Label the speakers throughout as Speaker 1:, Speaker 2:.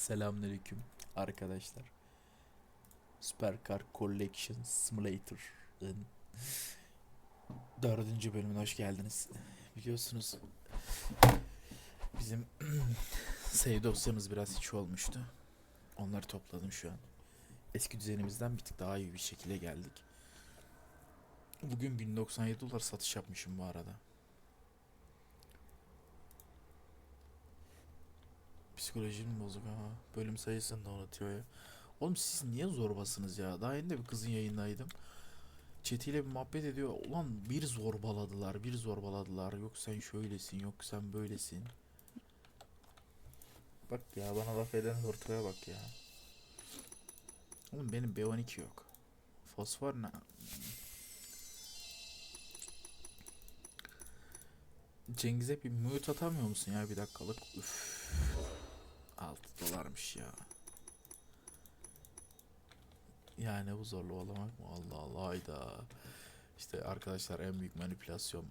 Speaker 1: Selamünaleyküm arkadaşlar. Supercar Collection Simulator'ın dördüncü bölümüne hoş geldiniz. Biliyorsunuz bizim save dosyamız biraz hiç olmuştu. Onları topladım şu an. Eski düzenimizden bir tık daha iyi bir şekilde geldik. Bugün 1097 dolar satış yapmışım bu arada. Psikolojim bozuk ha. Bölüm sayısını da unutuyor ya. Oğlum siz niye zorbasınız ya? Daha yeni de bir kızın yayındaydım. Çetiyle bir muhabbet ediyor. Ulan bir zorbaladılar, bir zorbaladılar. Yok sen şöylesin, yok sen böylesin. Bak ya bana laf eden hırtoya bak ya. Oğlum benim B12 yok. Fosfor ne? Cengiz'e bir mute atamıyor musun ya bir dakikalık? Üf. 6 dolarmış ya. Yani bu zorlu olamak mı? Allah Allah hayda. İşte arkadaşlar en büyük manipülasyon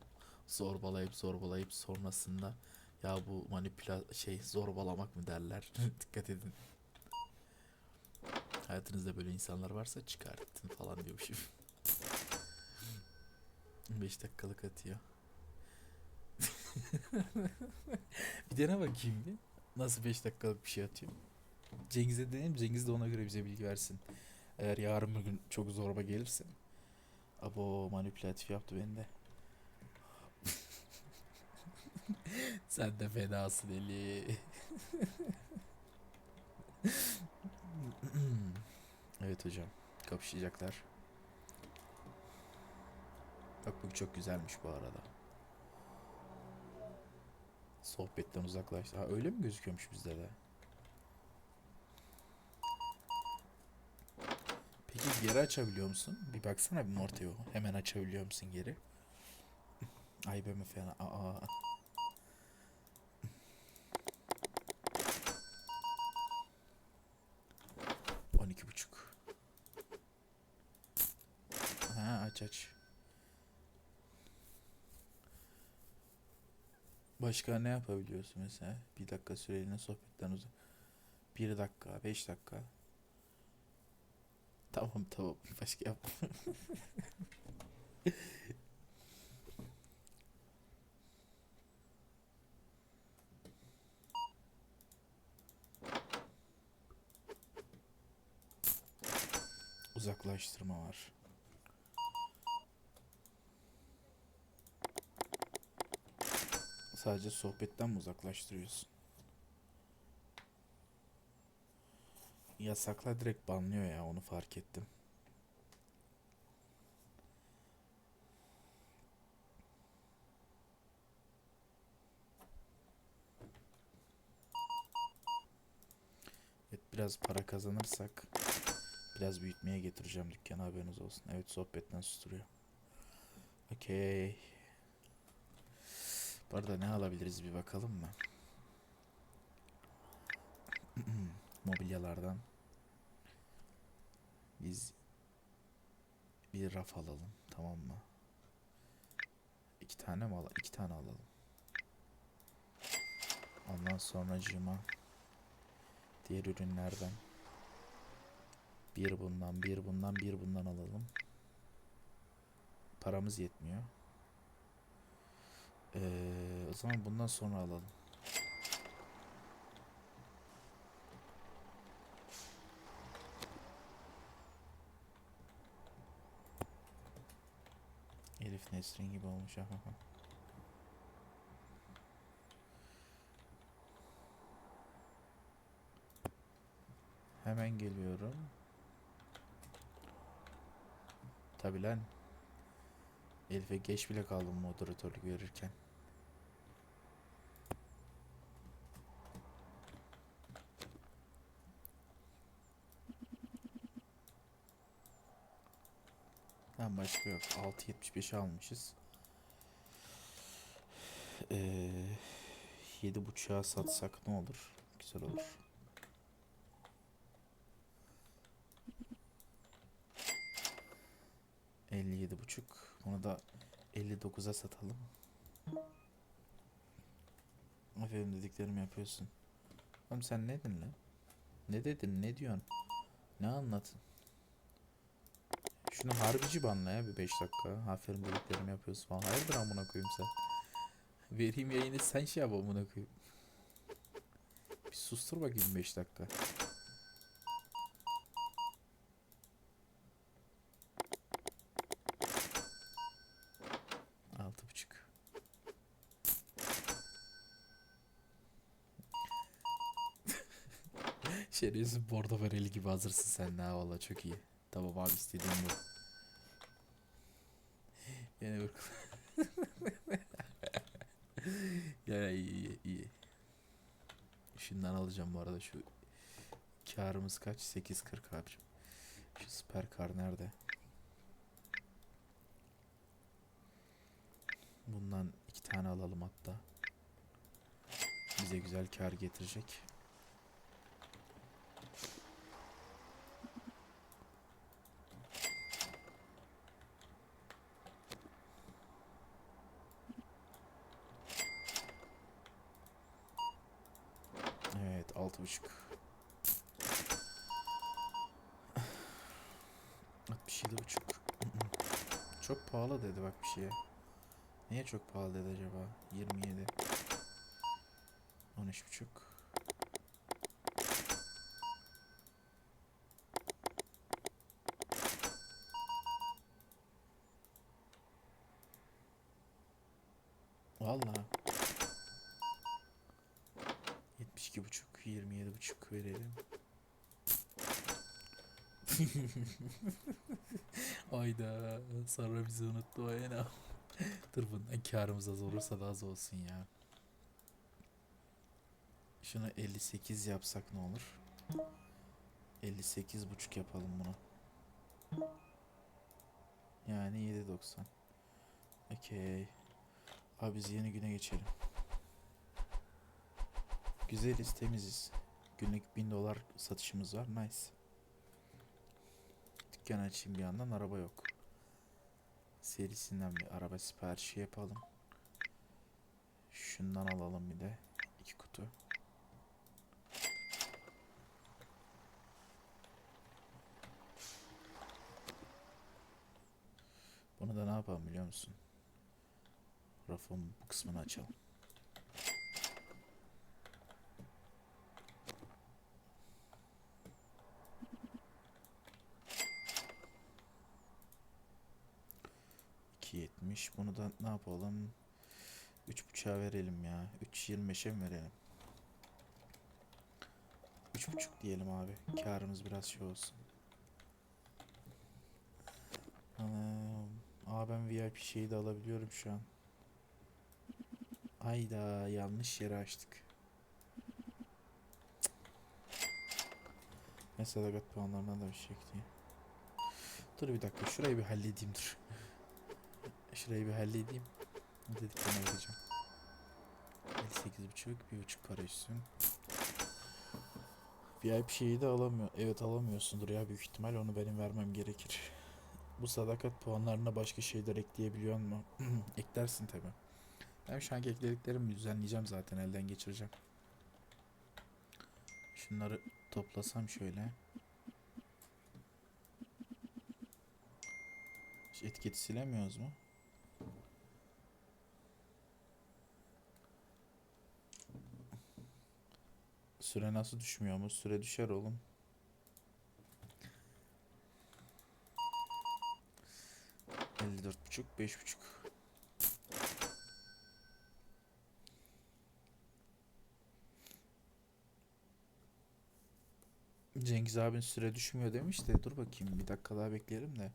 Speaker 1: zorbalayıp zorbalayıp sonrasında ya bu manipüla şey zorbalamak mı derler. Dikkat edin. Hayatınızda böyle insanlar varsa çıkartın falan diyormuşum. 5 dakikalık atıyor. bir dene bakayım bir. Nasıl 5 dakikalık bir şey atıyor. Cengiz'e deneyim. Cengiz de ona göre bize bilgi versin. Eğer yarın bir gün çok zorba gelirse. Abo manipülatif yaptı beni de. Sen de fenasın Eli. evet hocam. Kapışacaklar. Bak bu çok güzelmiş bu arada. Sohbetten uzaklaştı. Ha öyle mi gözüküyormuş bizde de? Peki geri açabiliyor musun? Bir baksana bir Morteo. Hemen açabiliyor musun geri? Ay be mi fena. Aa. On iki buçuk. Ha aç aç. Başka ne yapabiliyorsun mesela? Bir dakika süreliğine sohbetten uzak. Bir dakika, beş dakika. Tamam tamam başka yap. Uzaklaştırma var. Sadece sohbetten mi uzaklaştırıyorsun? Yasakla direkt banlıyor ya onu fark ettim. Evet biraz para kazanırsak biraz büyütmeye getireceğim dükkanı haberiniz olsun. Evet sohbetten susturuyor. Okey. Bu arada ne alabiliriz bir bakalım mı? Mobilyalardan biz bir raf alalım tamam mı? İki tane mi alalım? İki tane alalım. Ondan sonra cima diğer ürünlerden bir bundan, bir bundan, bir bundan alalım. Paramız yetmiyor. Ee, o zaman bundan sonra alalım. Elif Nesrin gibi olmuş. Hemen geliyorum. Tabi lan. Elif'e geç bile kaldım moderatörlük verirken. Tamam başka yok. 6.75 almışız. Ee, 7.5'a satsak ne olur? Güzel olur. Elli yedi buçuk. Onu da 59'a satalım. Aferin dediklerimi yapıyorsun. Oğlum sen ne dedin lan? Ne dedin? Ne diyorsun? Ne anlatın? Şunu harbici banla ya bir 5 dakika. Aferin dediklerimi yapıyorsun falan. Hayırdır amına koyayım sen? Vereyim yayını sen şey yap amına koyayım. Bir sustur bakayım 5 dakika. Altı buçuk. Şerefsiz bordo bereli gibi hazırsın sen ha valla çok iyi. Tamam abi istediğim bu. Yine bak. ya iyi iyi iyi. Şundan alacağım bu arada şu karımız kaç? 8.40 abicim. Şu süper kar nerede? Bundan iki tane alalım hatta. Bize güzel kar getirecek. Evet altı buçuk. Altmış yedi buçuk. Çok pahalı dedi bak bir şeye. Niye çok pahalı dedi acaba? 27. 13 buçuk. Vallahi. 72 buçuk, 27 buçuk verelim. Ayda sonra bizi unuttu o yana. Dur bundan karımız az olursa da az olsun ya. Şunu 58 yapsak ne olur? 58 buçuk yapalım bunu. Yani 7.90. Okey. Abi biz yeni güne geçelim. Güzeliz, temiziz. Günlük 1000 dolar satışımız var. Nice. Dükkan açayım bir yandan. Araba yok. Serisinden bir araba siparişi yapalım. Şundan alalım bir de. iki kutu. Bunu da ne yapalım biliyor musun? Rafın bu kısmını açalım. İki yetmiş. Bunu da ne yapalım? Üç buçuğa verelim ya. Üç yirmi beşe mi verelim? Üç buçuk diyelim abi. Karımız biraz şey olsun. Aa ben VIP şeyi de alabiliyorum şu an. Ayda yanlış yere açtık. Mesela sadakat puanlarından da bir şey ekleyeyim. Dur bir dakika şurayı bir halledeyim dur. Şurayı bir halledeyim. Dediklerine vereceğim. 58.5 bir buçuk para üstün. VIP şeyi de alamıyor. Evet alamıyorsundur ya büyük ihtimal onu benim vermem gerekir. Bu sadakat puanlarına başka şeyler ekleyebiliyor mu? Eklersin tabi. Ben şu anki eklediklerimi düzenleyeceğim zaten elden geçireceğim. Şunları toplasam şöyle. Etiketi silemiyoruz mu? Süre nasıl düşmüyor mu? Süre düşer oğlum. Elli dört buçuk, beş buçuk. Cengiz abin süre düşmüyor demiş de dur bakayım bir dakika daha bekleyelim de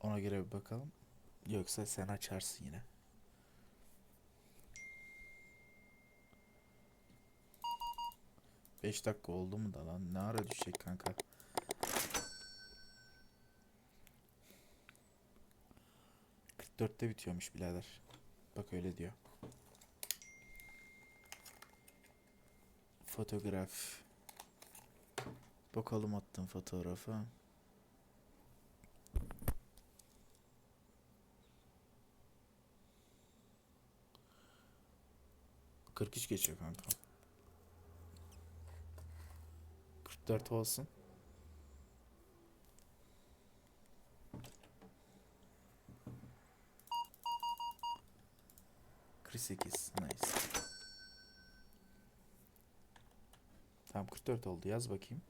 Speaker 1: ona göre bir bakalım. Yoksa sen açarsın yine. Beş dakika oldu mu da lan ne ara düşecek kanka? Dörtte bitiyormuş birader. Bak öyle diyor. Fotoğraf. Bakalım attığım fotoğrafa. Kırk üç geçiyor kanka. 44 olsun. Sekiz. Nice. Tamam 44 oldu. Yaz bakayım.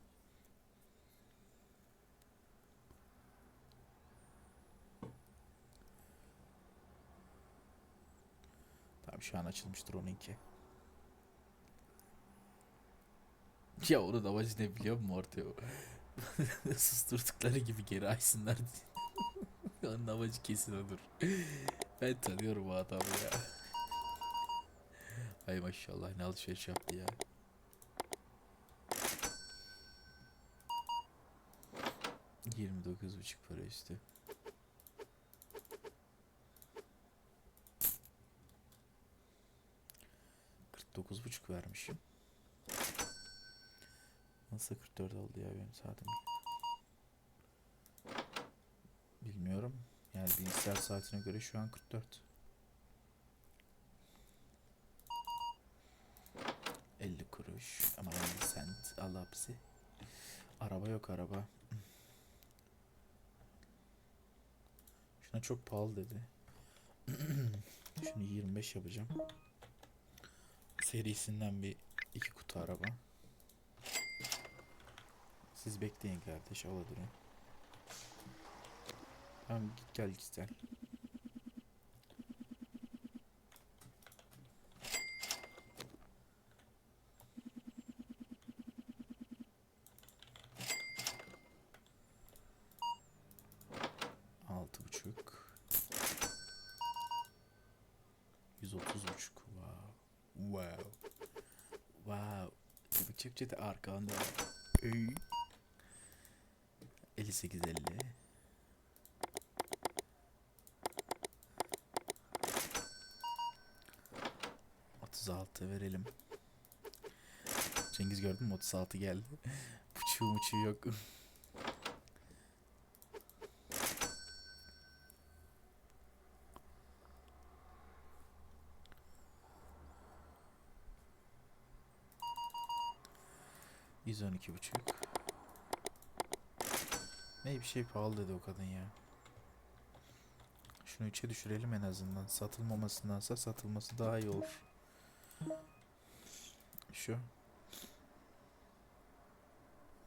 Speaker 1: Tamam şu an açılmıştır onunki. Ya onun amacı ne biliyor musun ortaya? Susturdukları gibi geri açsınlar diye. onun amacı kesin odur. Ben tanıyorum o adamı ya. Ay maşallah ne alışveriş yaptı ya. Yirmi dokuz buçuk para üstü. Kırk dokuz buçuk vermişim. Nasıl 44 oldu ya benim saatim? Bilmiyorum. Yani bilgisayar saatine göre şu an 44. 50 kuruş ama 50 cent Allah bizi. Araba yok araba. Şuna çok pahalı dedi. Şunu 25 yapacağım. Serisinden bir iki kutu araba. Siz bekleyin kardeş ala durun. Tamam git gel git gel. 58 50. Otuz altı verelim. Cengiz gördün mü? 36 geldi. Buçuğu muçuğu yok. Yüz on buçuk. Ne bir şey pahalı dedi o kadın ya. Şunu 3'e düşürelim en azından. Satılmamasındansa satılması daha iyi olur. Şu.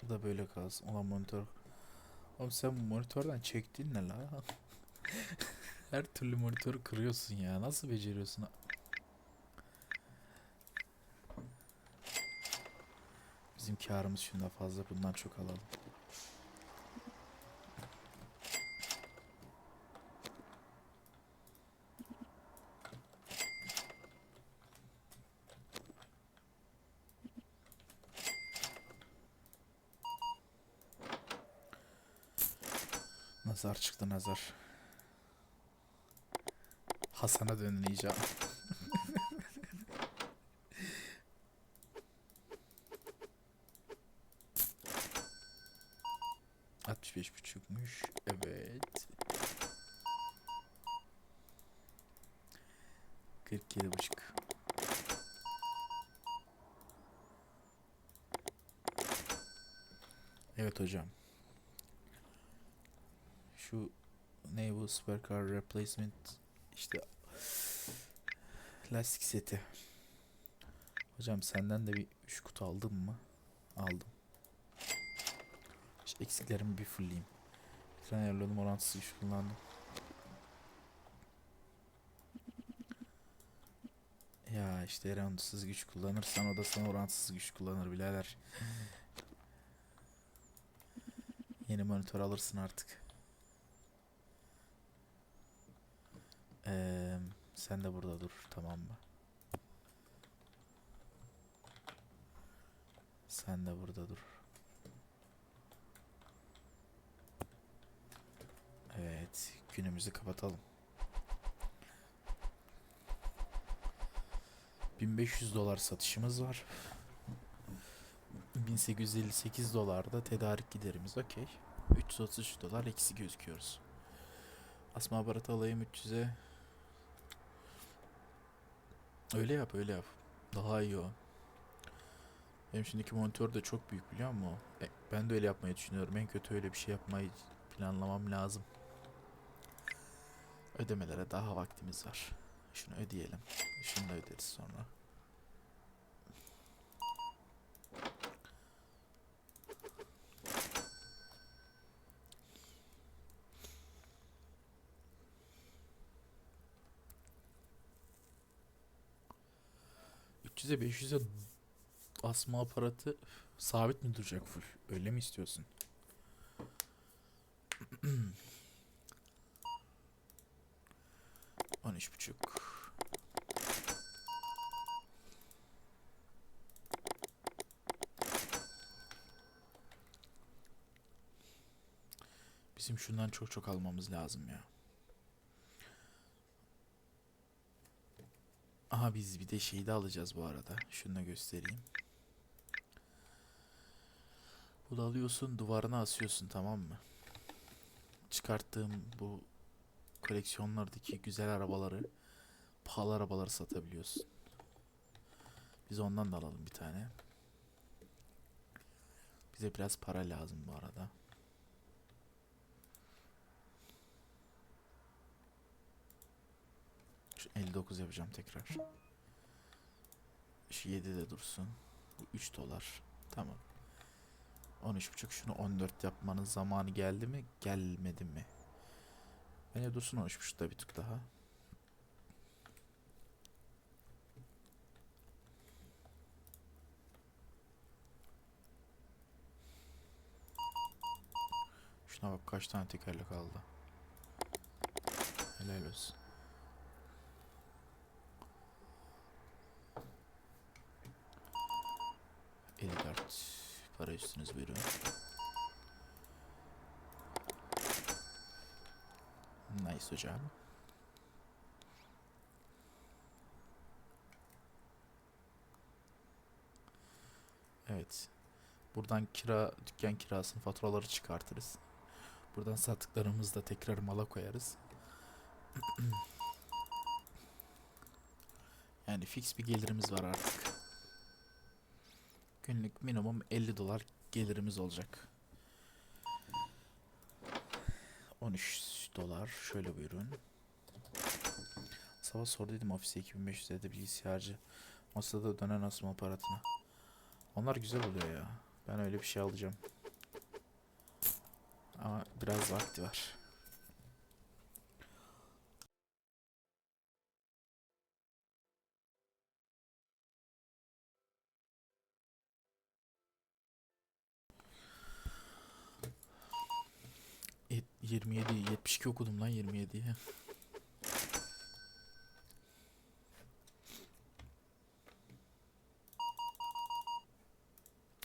Speaker 1: Bu da böyle kalsın. Ulan monitör. Oğlum sen monitörden çektin ne la? Her türlü monitörü kırıyorsun ya. Nasıl beceriyorsun? Bizim karımız şunda fazla. Bundan çok alalım. Nazar. Hasan'a dönleyeceğim. Altmış beş buçukmuş. Evet. Kırk yedi buçuk. Evet hocam. Şu ne Supercar Replacement işte lastik seti. Hocam senden de bir 3 kutu aldım mı? Aldım. İşte eksiklerimi bir fullleyeyim. Ekran ayarladım orantısız güç kullandım. Ya işte orantısız güç kullanırsan o da sana orantısız güç kullanır birader. Yeni monitör alırsın artık. Ee, sen de burada dur tamam mı? Sen de burada dur. Evet, günümüzü kapatalım. 1500 dolar satışımız var. 1858 dolar da tedarik giderimiz okey. 333 dolar eksi gözüküyoruz. Asma aparatı alayım 300'e. Öyle yap öyle yap. Daha iyi o. Benim şimdiki monitör de çok büyük biliyor musun? E, ben de öyle yapmayı düşünüyorum. En kötü öyle bir şey yapmayı planlamam lazım. Ödemelere daha vaktimiz var. Şunu ödeyelim. Şunu da öderiz sonra. ...300'e 500'e asma aparatı sabit mi duracak full? Öyle mi istiyorsun? On üç buçuk. Bizim şundan çok çok almamız lazım ya. Aha biz bir de şeyi de alacağız bu arada. Şunu da göstereyim. Bunu alıyorsun duvarına asıyorsun tamam mı? Çıkarttığım bu koleksiyonlardaki güzel arabaları pahalı arabaları satabiliyorsun. Biz ondan da alalım bir tane. Bize biraz para lazım bu arada. 59 yapacağım tekrar. Şu 7 de dursun. Bu 3 dolar. Tamam. 13.5 şunu 14 yapmanın zamanı geldi mi? Gelmedi mi? Bence dursun 13.5'da bir tık daha. Şuna bak kaç tane tekerlek aldı. Helal olsun. Eli dört. Para üstünüz buyurun. Nice hocam. Evet. Buradan kira, dükkan kirasının faturaları çıkartırız. Buradan sattıklarımızı da tekrar mala koyarız. yani fix bir gelirimiz var artık. Günlük minimum 50 dolar gelirimiz olacak. 13 dolar. Şöyle buyurun. Sabah sordum ofise 2500 dedi bilgisayarcı. Masada dönen asma aparatına. Onlar güzel oluyor ya. Ben öyle bir şey alacağım. Ama biraz vakti var. 27 72 okudum lan 27'yi.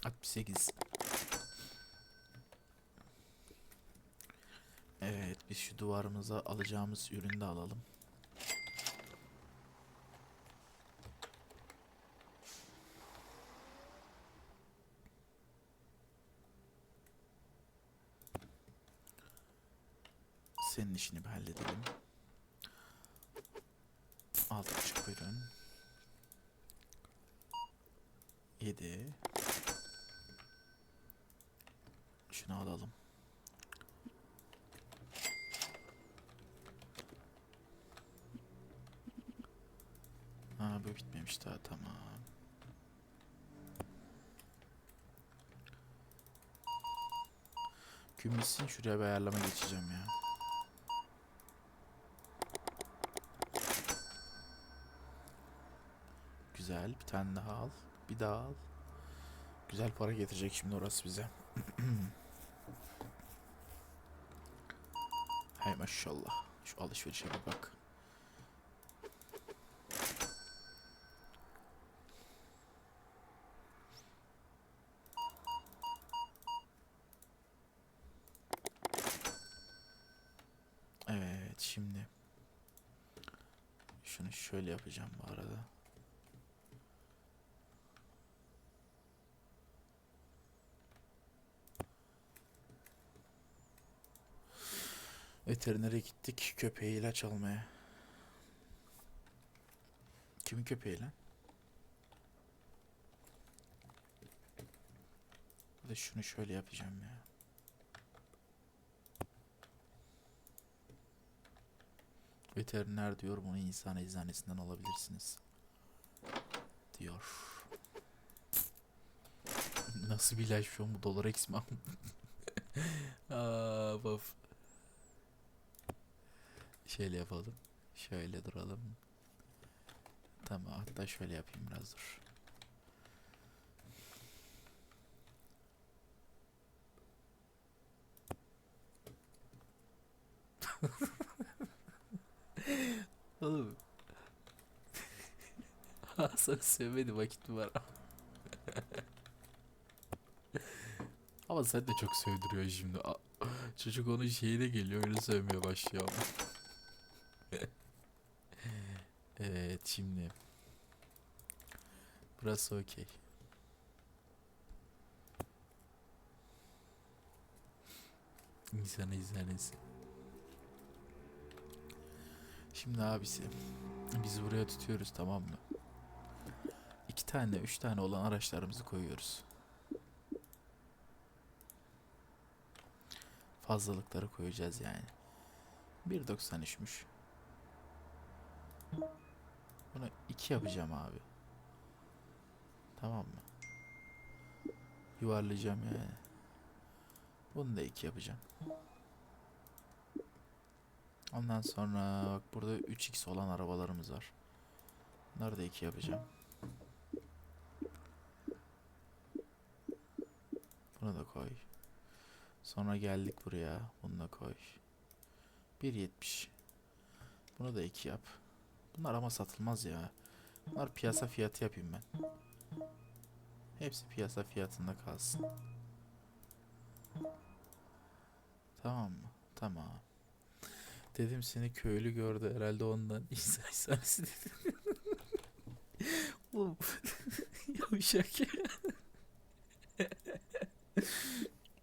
Speaker 1: Altmış sekiz. Evet biz şu duvarımıza alacağımız ürünü de alalım. Senin işini bir halledelim. Altı buçuk buyurun. Yedi. Şunu alalım. Ha bu bitmemiş daha tamam. Bitsin şuraya bir ayarlama geçeceğim ya. Güzel bir tane daha al. Bir daha al. Güzel para getirecek şimdi orası bize. Hay maşallah. Şu alışverişe bir bak. Evet şimdi şunu şöyle yapacağım bu arada. Veterinere gittik köpeğe ilaç almaya. Kimin köpeği lan? de şunu şöyle yapacağım ya. Veteriner diyor bunu insan eczanesinden alabilirsiniz. Diyor. Nasıl bir ilaç şu an bu dolar eksi mi? Aa, of. Şöyle yapalım. Şöyle duralım. Tamam hatta şöyle yapayım biraz dur. Oğlum. Hasan sevmedi vakit mi var? Ama sen de çok sövdürüyor şimdi. Çocuk onun şeyine geliyor öyle sövmeye başlıyor. evet şimdi. Burası okey. İnsan eczanesi. Şimdi abisi biz buraya tutuyoruz tamam mı? İki tane, üç tane olan araçlarımızı koyuyoruz. Fazlalıkları koyacağız yani. 1.93'müş. Bunu iki yapacağım abi. Tamam mı? Yuvarlayacağım yani. Bunu da iki yapacağım. Ondan sonra bak burada 3x olan arabalarımız var. Bunları da 2 yapacağım. Bunu da koy. Sonra geldik buraya. Bunu da koy. 1.70. Bunu da 2 yap. Bunlar ama satılmaz ya. Bunlar piyasa fiyatı yapayım ben. Hepsi piyasa fiyatında kalsın. Tamam mı? Tamam. Dedim seni köylü gördü herhalde ondan. İsa İsa'sı dedi. Oğlum yavşak ya.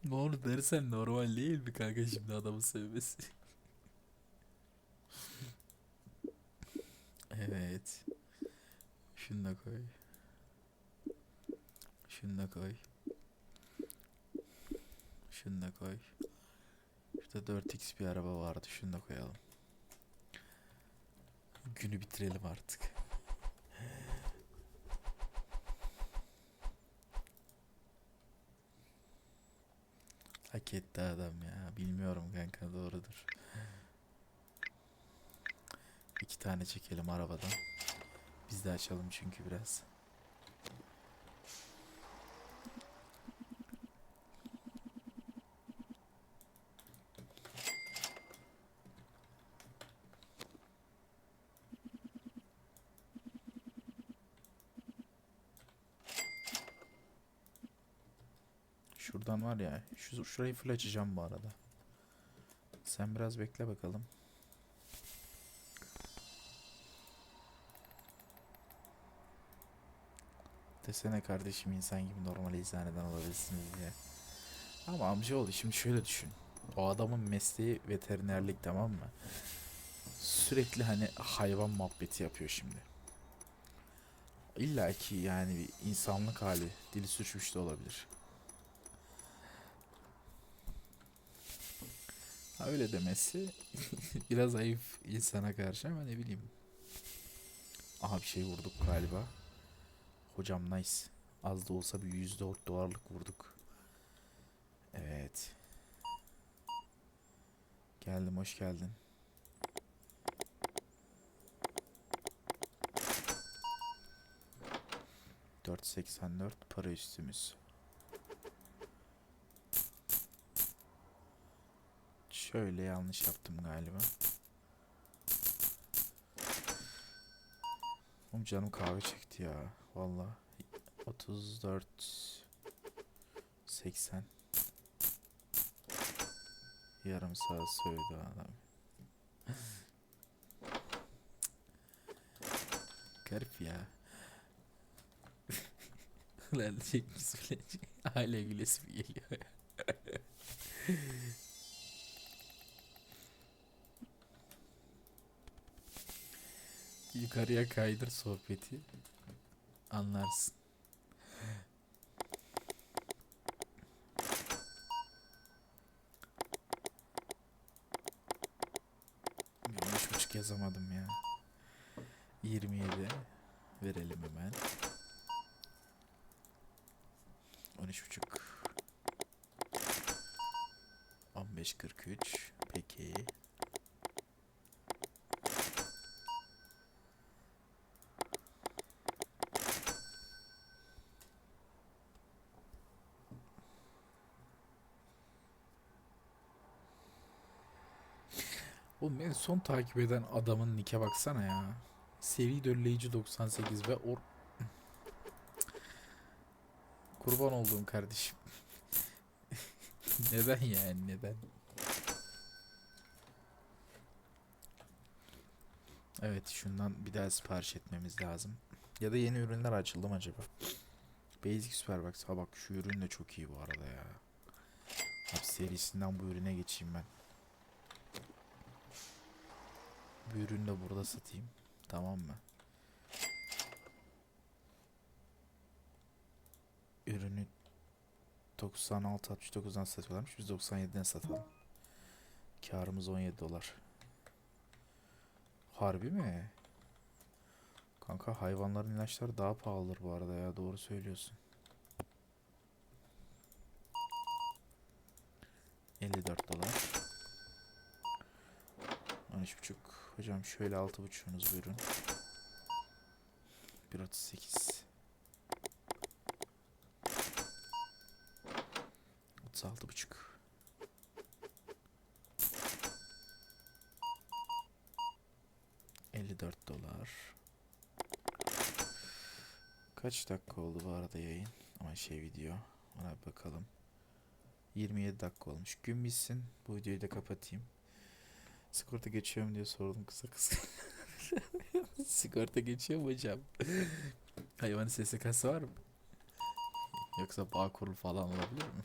Speaker 1: Ne olur dersen normal değil mi kanka şimdi adamın sevmesi? Evet. Şunu da koy. Şunu da koy. Şunu da koy. Şurada 4x bir araba vardı. Şunu da koyalım. Günü bitirelim artık. Hak etti adam ya. Bilmiyorum kanka doğrudur. İki tane çekelim arabadan. Biz de açalım çünkü biraz. Şuradan var ya. Şu, şurayı full açacağım bu arada. Sen biraz bekle bakalım. Desene kardeşim insan gibi normal eczaneden alabilirsiniz diye. Ama amcaoğlu şimdi şöyle düşün. O adamın mesleği veterinerlik tamam mı? Sürekli hani hayvan muhabbeti yapıyor şimdi. İlla ki yani bir insanlık hali dili sürçmüş de olabilir. Ha, öyle demesi biraz ayıp insana karşı ama ne bileyim. Aha bir şey vurduk galiba. Hocam nice. Az da olsa bir yüzde dört dolarlık vurduk. Evet. Geldim hoş geldin. Dört seksen dört para üstümüz. Şöyle yanlış yaptım galiba. Oğlum canım kahve çekti ya. Valla. 34 80 Yarım saat sövdü adam. Garip ya. Lan çekmiş bile. Hala gülesi geliyor ya. Yukarıya kaydır sohbeti. Anlarsın. Bir üç buçuk yazamadım ya. 27 verelim hemen. 13 buçuk. 15.43 peki son takip eden adamın nike baksana ya. Seri dölleyici 98 ve or... Kurban olduğum kardeşim. neden yani neden? Evet şundan bir daha sipariş etmemiz lazım. Ya da yeni ürünler açıldı mı acaba? Basic Superbox. Ha bak şu ürün de çok iyi bu arada ya. Abi serisinden bu ürüne geçeyim ben. Bu ürünü de burada satayım. Tamam mı? Ürünü 96-69'dan satıyorlarmış. Biz 97'den satalım. Karımız 17 dolar. Harbi mi? Kanka hayvanların ilaçları daha pahalıdır bu arada ya. Doğru söylüyorsun. 54 dolar. 13.5 Hocam şöyle 6.5'unuz buyurun. 1.38 36.5 54 dolar. Kaç dakika oldu bu arada yayın? Ama şey video. Ona bakalım. 27 dakika olmuş. Gün bitsin. Bu videoyu da kapatayım. Sigorta geçiyor mu diye sordum kısa kısa. Sigorta geçiyor mu hocam? Hayvanın SSK'sı var mı? Yoksa Bağkur falan olabilir mi?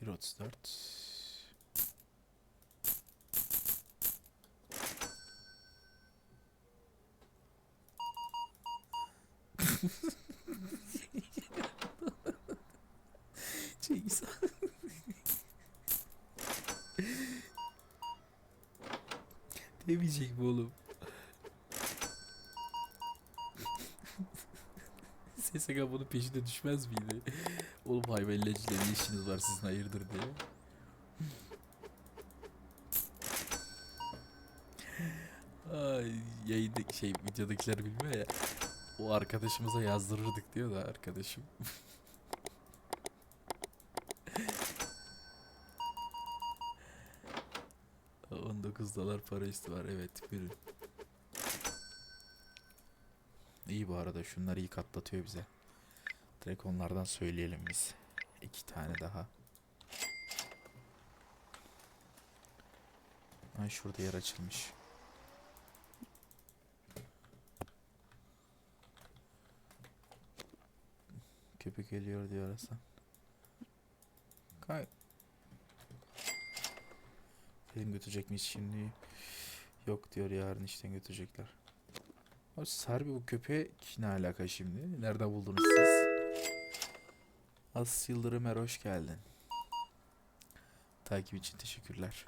Speaker 1: Bir otuz dört. Cengiz Demeyecek mi oğlum? SSK bunun peşinde düşmez miydi? Oğlum hayvan ilacıyla ne işiniz var sizin hayırdır diye. Ay yayında şey videodakiler bilmiyor ya. O arkadaşımıza yazdırırdık diyor da arkadaşım. ...19 dolar para üstü var evet buyurun. İyi bu arada şunlar iyi katlatıyor bize. Direkt onlardan söyleyelim biz. İki tane daha. Ay şurada yer açılmış. Köpek geliyor diyor Hasan. Kay. Dedim götürecek miyiz şimdi? Yok diyor yarın işten götürecekler. Abi harbi bu köpek ne alaka şimdi? Nereden buldunuz siz? As Yıldırım Er hoş geldin. Takip için teşekkürler.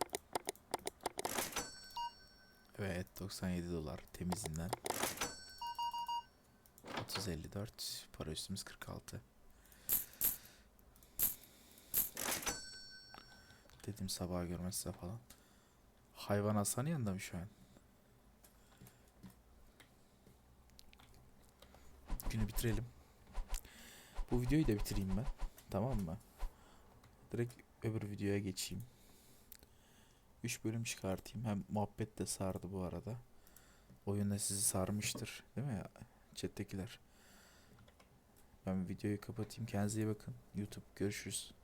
Speaker 1: Evet 97 dolar temizinden. 3054 para üstümüz 46. Dedim sabah görmezse falan. Hayvan Hasan yanında mı şu an? Günü bitirelim. Bu videoyu da bitireyim ben. Tamam mı? Direkt öbür videoya geçeyim. 3 bölüm çıkartayım. Hem muhabbet de sardı bu arada. Oyun da sizi sarmıştır. Değil mi? Chat'tekiler. Ben videoyu kapatayım. Kendinize iyi bakın. YouTube görüşürüz.